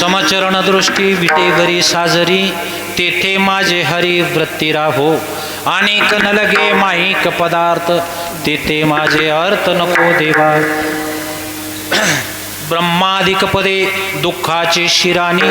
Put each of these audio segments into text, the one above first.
समचरण दृष्टी विटे घरी साजरी तेथे माझे हरी वृत्ती राहो. अनेक न लगे माईक पदार्थ तेथे माझे अर्थ नको देवा. ब्रह्मादिक पदे दुःखाचे शिराणी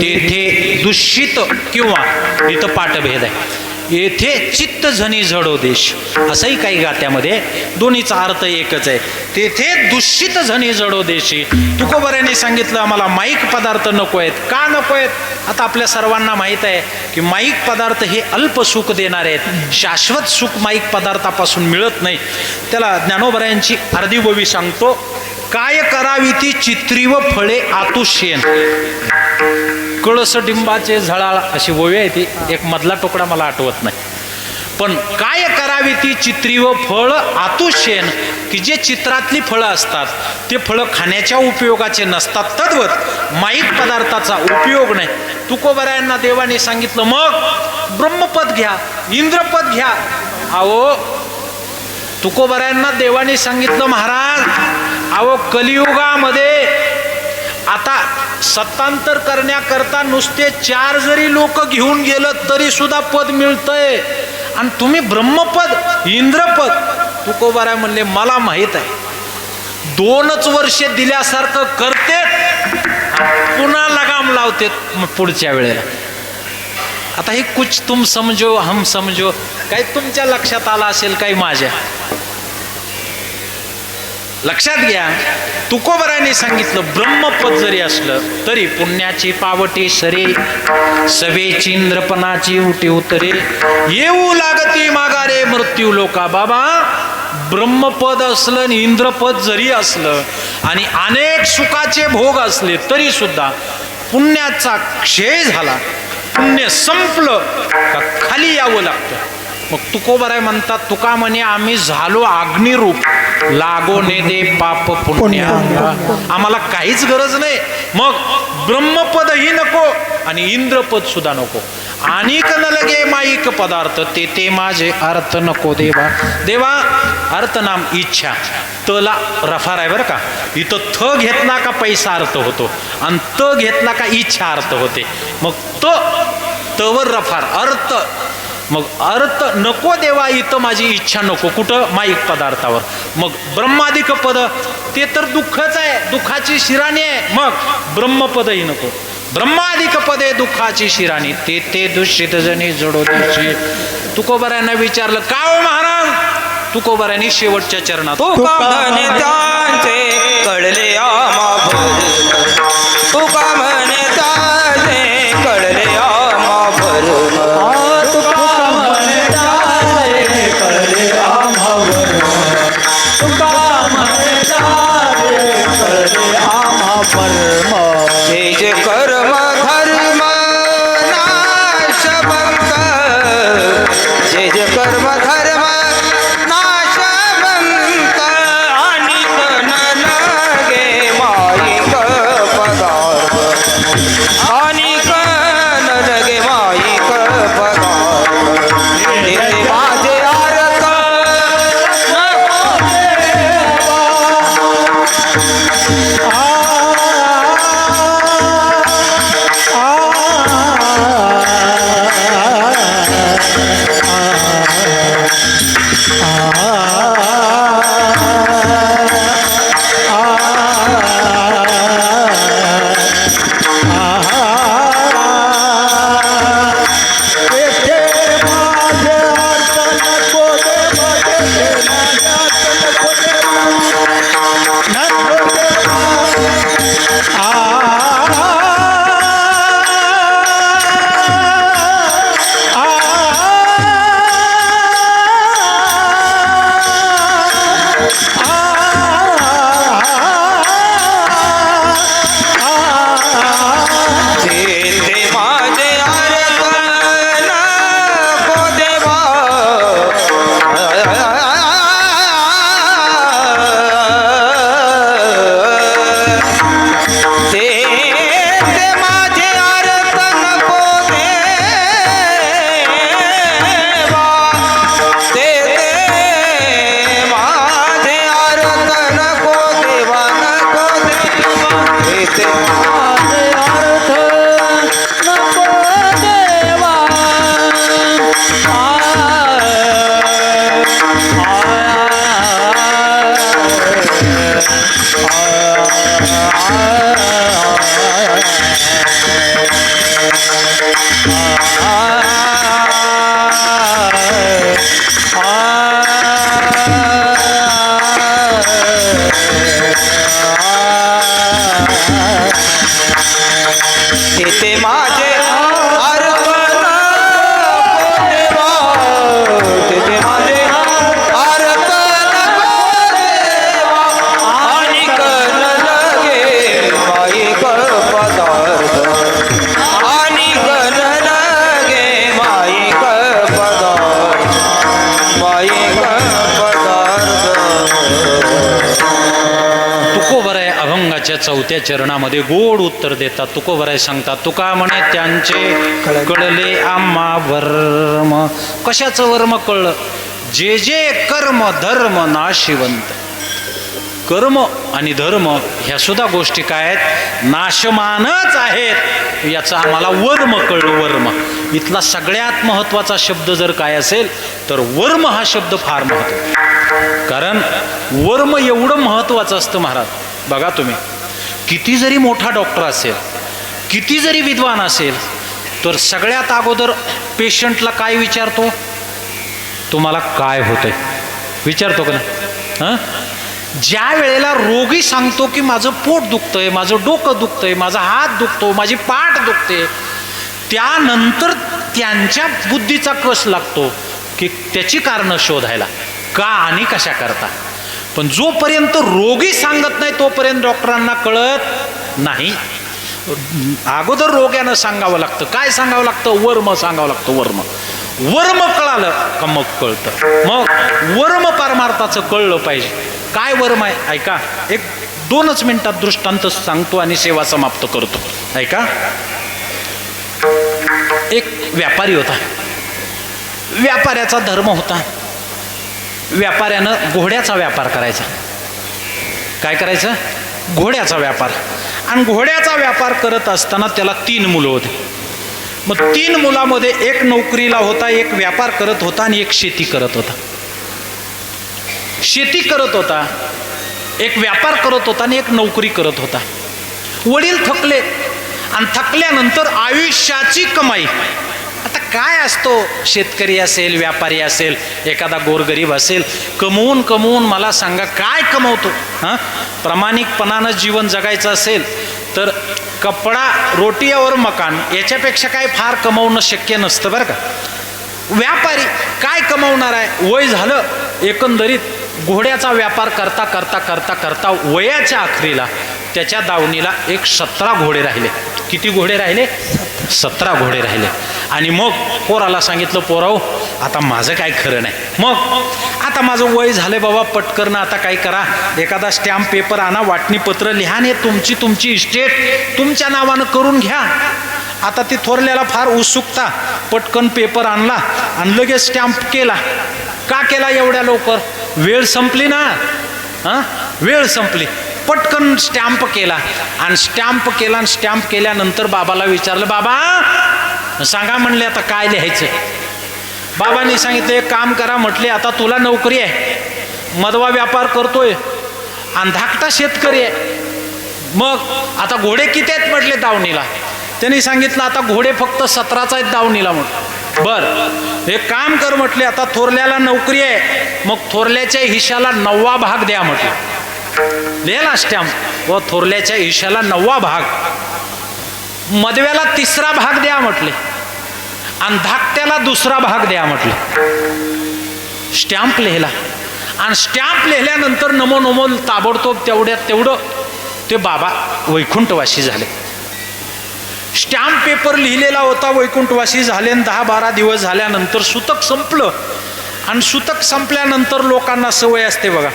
तेथे दूषित किंवा इथं पाठभेद आहे. येथे चित्त झनी झडो देश. असंही काही गात्यामध्ये दोन्हीचा अर्थ एकच आहे. तेथे दूषित झनी जडो देशी. तुकोबऱ्याने सांगितलं आम्हाला माईक पदार्थ नको आहेत का नको आहेत आता आपल्या सर्वांना माहीत आहे की माईक पदार्थ हे अल्प सुख देणारे आहेत. शाश्वत सुख माईक पदार्थापासून मिळत नाही. त्याला ज्ञानोबऱ्यांची अर्धी बोवी सांगतो काय करावी ती चित्री व फळे आतुशेन कळस डिंबाचे झळाळ अशी ओवी आहे ती. एक मधला तुकडा मला आठवत नाही. पण काय करावी ती चित्री व फळ? आतुशेन की जे चित्रातली फळं असतात ते फळं खाण्याच्या उपयोगाचे नसतात. तद्वत माईक पदार्थाचा उपयोग नाही. तुकोबऱ्यांना देवाने सांगितलं मग ब्रह्मपद घ्या इंद्रपद घ्या. अहो तुकोबऱ्यांना देवाने सांगितलं महाराज अहो कलियुगामध्ये आता सत्तांतर करण्याकरता नुसते चार जरी लोक घेऊन गेलं तरी सुद्धा पद मिळतंय. आणि तुम्ही ब्रह्मपद इंद्रपद तुकोबाराय म्हणले मला माहीत आहे. दोनच वर्षे दिल्यासारखं करते पुन्हा लगाम लावते पुढच्या वेळेला. आता हे कुछ तुम समजो हम समजो काही तुमच्या लक्षात आलं असेल काही माझ्या. लक्षात घ्या तुकोबराने सांगितलं ब्रह्मपद जरी असलं तरी पुण्याची पावटी सरे सवेची इंद्रपणाची उटी उतरे. येऊ लागती मागारे मृत्यू लोका बाबा. ब्रह्मपद असलं आणि इंद्रपद जरी असलं आणि अनेक सुखाचे भोग असले तरी सुद्धा पुण्याचा क्षय झाला. पुण्य संपलं का खाली यावं लागतं. मग तुकोबराय म्हणतात तुका म्हणे आम्ही झालो अग्निरूप लागो ने दे पाप पुण्य. आम्हाला काहीच गरज नाही. मग ब्रह्मपदही नको आणि इंद्रपद सुद्धा नको. आणि न लगे माईक पदार्थ ते ते माझे अर्थ नको देवा. देवा अर्थ नाम इच्छा. तला रफार आहे बरं का? इथं थ घेतला का पैसा अर्थ होतो? आणि त घेतला का इच्छा अर्थ होते. मग त तवर रफार. अर्थ मग अर्थ नको देवा इथं माझी इच्छा नको. कुठं? माईक पदार्थावर. मग ब्रह्माधिक पद ते तर दुःखच आहे. दुःखाची शिराणी आहे. मग ब्रह्मपदही नको. ब्रह्माधिक पदे दुःखाची शिराणी. ते ते दूषित जणी जडो तुकोबऱ्यांना विचारलं का हो महाराज? तुकोबऱ्यांनी शेवटच्या चरणात तुका कळले चरणामध्ये गोड उत्तर देतात. तुकोबराय सांगतात तुका म्हणे त्यांचे कळले आम्हा वर्म. कशाचं वर्म कळलं? जे जे कर्म धर्म नाशिवंत. कर्म आणि धर्म ह्या सुद्धा गोष्टी काय आहेत? नाशमानच आहेत. याचा आम्हाला वर्म कळलं वर्म. इथला सगळ्यात महत्त्वाचा शब्द जर काय असेल तर वर्म हा शब्द फार महत्त्वाचा कारण वर्म एवढं महत्त्वाचं असतं महाराज. बघा तुम्ही. किती जरी मोठा डॉक्टर असेल किती जरी विद्वान असेल तर सगळ्यात अगोदर पेशंटला काय विचारतो? तुम्हाला काय होतंय? विचारतो का ना हां? ज्या वेळेला रोगी सांगतो की माझं पोट दुखतंय माझं डोकं दुखतंय माझा हात दुखतो माझी पाठ दुखते त्यानंतर त्यांच्या बुद्धीचा कस लागतो की त्याची कारणं शोधायला. का आणि कशा करता? पण जोपर्यंत रोगी सांगत नाही तोपर्यंत डॉक्टरांना कळत नाही. अगोदर रोग्यानं सांगावं लागतं. काय सांगावं लागतं? वर्म सांगावं लागतं वर्म. वर्म कळालं का मग कळतं? मग वर्म परमार्थाचं कळलं पाहिजे. काय वर्म आहे? ऐका एक दोनच मिनिटात दृष्टांत सांगतो आणि सेवा समाप्त करतो. ऐका. एक व्यापारी होता. व्यापाऱ्याचा धर्म होता. व्यापाऱ्यानं घोड्याचा व्यापार करायचा. काय करायचं? घोड्याचा व्यापार. आणि घोड्याचा व्यापार करत असताना त्याला तीन मुलं होते. मग तीन मुलामध्ये एक नोकरीला होता एक व्यापार करत होता आणि एक शेती करत होता. शेती करत होता एक व्यापार करत होता आणि एक नोकरी करत होता. वडील थकले आणि थकल्यानंतर आयुष्याची कमाई. काय असतो? शेतकरी असेल व्यापारी असेल एखादा गोरगरीब असेल कमवून कमवून मला सांगा काय कमवतो? हां? प्रामाणिकपणानं जीवन जगायचं असेल तर कपडा रोटी और मकान याच्यापेक्षा काय फार कमवणं शक्य नसतं बरं का? व्यापारी काय कमवणार आहे? वय झालं एकंदरीत घोड्याचा व्यापार करता करता करता करता वयाच्या अखेरीला त्याच्या दावणीला एक सतरा घोडे राहिले. किती घोडे राहिले? सतरा घोडे राहिले. आणि मग पोराला सांगितलं पोराव आता माझं काय खरं नाही. मग आता माझं वय झालं बाबा पटकरणं आता काय करा. एखादा स्टॅम्प पेपर आणा वाटणीपत्र लिहा ने तुमची तुमची इस्टेट तुमच्या नावानं करून घ्या. आता ती थोरल्याला फार उत्सुकता. पटकन पेपर आणला आणि लगेच स्टॅम्प केला. का केला एवढ्या लवकर? वेळ संपली ना. हां? वेळ संपली. पटकन स्टॅम्प केला. आणि स्टॅम्प केला आणि स्टॅम्प केल्यानंतर बाबाला विचारलं बाबा सांगा म्हणले आता काय लिहायचं? बाबांनी सांगितलं एक काम करा म्हटले आता तुला नोकरी आहे. मधवा व्यापार करतोय. आणि धाकटा शेतकरी आहे. मग आता घोडे किती आहेत म्हटले दावणीला? त्यांनी सांगितलं आता घोडे फक्त सतराचा आहेत दावणीला म्हटलं. बर हे काम कर म्हटले आता थोरल्याला नोकरी आहे. मग थोरल्याच्या हिशाला नववा भाग द्या म्हटलं. लिहिला स्टॅम्प. व थोरल्याच्या हिशाला नववा भाग. मदव्याला तिसरा भाग द्या म्हटले. आणि धाकट्याला दुसरा भाग द्या म्हटले. स्टॅम्प लिहिला. आणि स्टॅम्प लिहिल्यानंतर नमो नमो ताबडतोब तेवढ्यात तेवढं ते बाबा वैकुंठवाशी झाले. स्टॅम्प पेपर लिहिलेला होता वैकुंठवासी. झाले आणि दहा बारा दिवस झाल्यानंतर सुतक संपलं. आणि सुतक संपल्यानंतर लोकांना सवय असते बघा.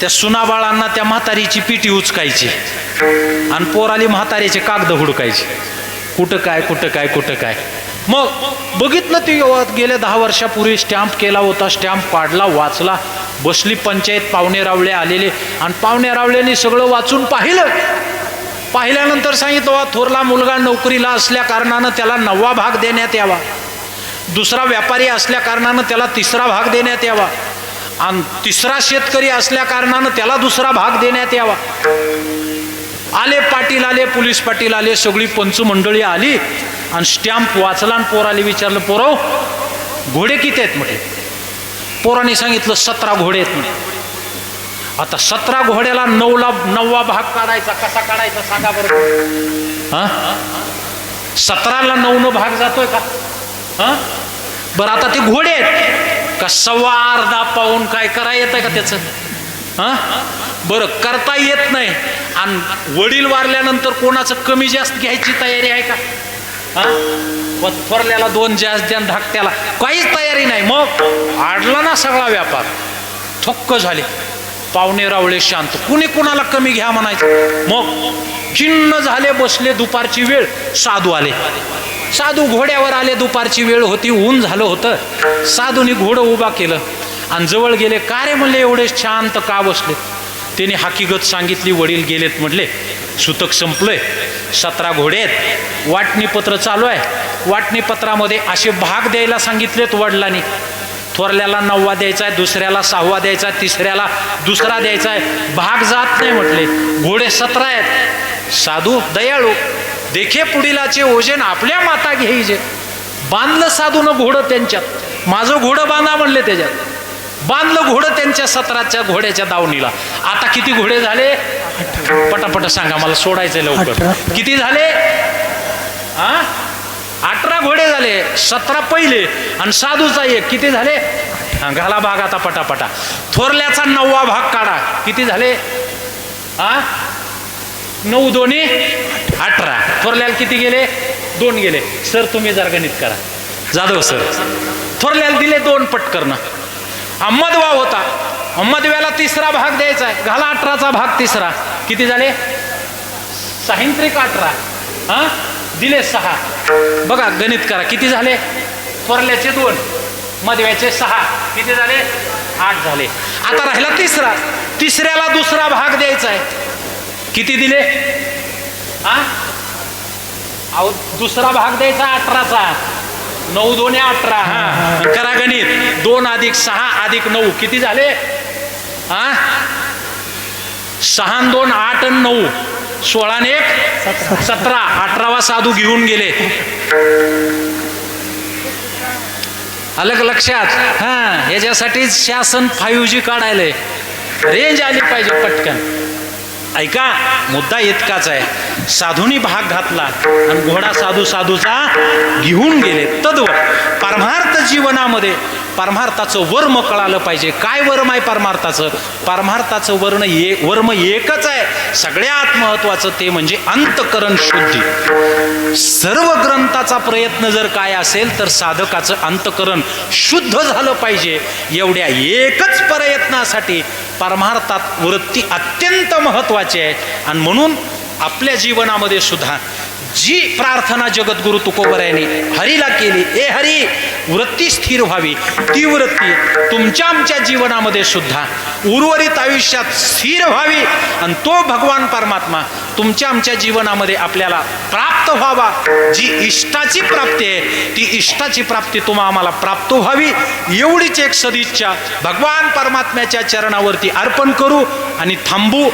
त्या सुनाबाळांना त्या म्हातारीची पिटी उचकायची. आणि पोराली म्हातारीचे कागद हुडकायचे. कुठं काय कुठं काय कुठं काय. मग बघितलं ती गेल्या दहा वर्षापूर्वी स्टॅम्प केला होता स्टॅम्प काढला वाचला. बसली पंचायत पाहुणे रावळे आलेले. आणि पाहुणे रावळ्यांनी सगळं वाचून पाहिलं. पाहिल्यानंतर सांगितलं "वा, थोरला मुलगा नोकरीला असल्या कारणानं त्याला नववा भाग देण्यात यावा. दुसरा व्यापारी असल्या कारणानं त्याला तिसरा भाग देण्यात यावा. आणि तिसरा शेतकरी असल्या कारणानं त्याला दुसरा भाग देण्यात यावा. आले पाटील आले पोलीस पाटील आले सगळी पंचमंडळी आली आणि स्टॅम्प वाचला आणि पोराले विचारलं पोरव घोडे किती आहेत? म्हटले. पोराने सांगितलं सतरा घोडे आहेत. म्हणे. आता सतरा घोड्याला नऊला नववा भाग काढायचा. कसा काढायचा सांगा बरं. हा? सतराला नऊ नऊ भाग जातोय का? हा? बरं आता ते घोडे आहेत. का सव्वा अर्धा पाऊन काय करा येतं का त्याचं? हा? बरं करता येत नाही. आणि वडील वारल्यानंतर कोणाचं कमी जास्त घ्यायची तयारी आहे का? हा? थोरल्याला दोन जास्त द्या धाकट्याला. काहीच तयारी नाही. मग आडला ना सगळा व्यापार. थक्क झाले. पाहुणे रावळे शांत. कुणी कुणाला कमी घ्या म्हणायचं? मग खिन्न झाले बसले दुपारची वेळ साधू आले. साधू घोड्यावर आले दुपारची वेळ होती ऊन झालं होतं. साधूनी घोडं उभा केलं आणि जवळ गेले. का रे म्हणले एवढे शांत का बसले? त्याने हकीकत सांगितली वडील गेलेत म्हटले सुतक संपलंय. सतरा घोडे आहेत. वाटणीपत्र चालू आहे. वाटणीपत्रामध्ये असे भाग द्यायला सांगितलेत वडिलांनी. थोरल्याला नववा द्यायचा आहे दुसऱ्याला सहावा द्यायचा आहे तिसऱ्याला दुसरा द्यायचा आहे भाग जात नाही म्हटले. घोडे सतरा आहेत. साधू दयाळू देखे पुढीलाचे ओझेन आपल्या माता घ्यायचे बांधलं साधूनं घोडं त्यांच्यात. माझं घोडं बांधा म्हणले त्याच्यात. बांधलं घोडं त्यांच्या सतराच्या घोड्याच्या दावणीला. आता किती घोडे झाले? पटापट सांगा मला सोडायचंय लवकर. किती झाले? झाले? सतरा पहिले. आणि साधूचा एक. किती झाले? घाला भाग आता पटापटा. थोरल्याचा नववा भाग काढा. किती झाले? हा नऊ दोन्ही? अठरा. थोरल्याला किती गेले? दोन गेले. सर तुम्ही जर गणित करा. जाधव सर. थोरल्याला दिले दोन पटकरनं अहमदवा होता. अहमदव्याला तिसरा भाग द्यायचा आहे. घाला अठराचा भाग तिसरा. किती झाले? साहित्रिक अठरा. हा? दिले सहा. बघा गणित करा. किती झाले? थोरल्याचे दोन मधव्याचे सहा. किती झाले? आठ झाले. आता राहिला तिसरा. तिसऱ्याला दुसरा भाग द्यायचा आहे. किती दिले? हा अहो दुसरा भाग द्यायचा अठराचा. नऊ दोन अठरा. हा. करा गणित. दोन अधिक सहा अधिक नऊ. किती झाले? हा सहा दोन आठ आणि नऊ. सोळा एक सतरा. अठरावा साधू घेऊन गेले. अलग लक्षात? हा याच्यासाठी शासन फाईव्ह जी काढायलंय. रेंज आली पाहिजे पटकन. ऐका मुद्दा इतकाच आहे. साधूनी भाग घातला आणि घोडा साधू साधूचा घेऊन गेले. तद्व परमार्थ जीवनामध्ये परमार्थाचं वर्म कळालं पाहिजे. काय वर्म आहे परमार्थाचं? परमार्थाचं वर्ण ए वर्म एकच आहे. सगळ्यात महत्वाचं ते म्हणजे अंतकरण शुद्धी. सर्व ग्रंथाचा प्रयत्न जर काय असेल तर साधकाचं अंतकरण शुद्ध झालं पाहिजे. एवढ्या एकच प्रयत्नासाठी परमार्थात वृत्ती अत्यंत महत्वाची आहे. आणि म्हणून आपल्या जीवनामध्ये सुद्धा जी प्रार्थना जगद्गुरु तुकोबऱ्याने हरीला केली ए हरी वृत्ती स्थिर व्हावी ती वृत्ती तुमच्या आमच्या जीवनामध्ये सुद्धा उर्वरित आयुष्यात स्थिर व्हावी आणि तो भगवान परमात्मा तुमच्या आमच्या जीवनामध्ये आपल्याला प्राप्त व्हावा. जी इष्टाची प्राप्ती आहे ती इष्टाची प्राप्ती तुम्हा आम्हाला प्राप्त व्हावी. एवढीच एक सदिच्छा भगवान परमात्म्याच्या चरणावरती अर्पण करू आणि थांबू.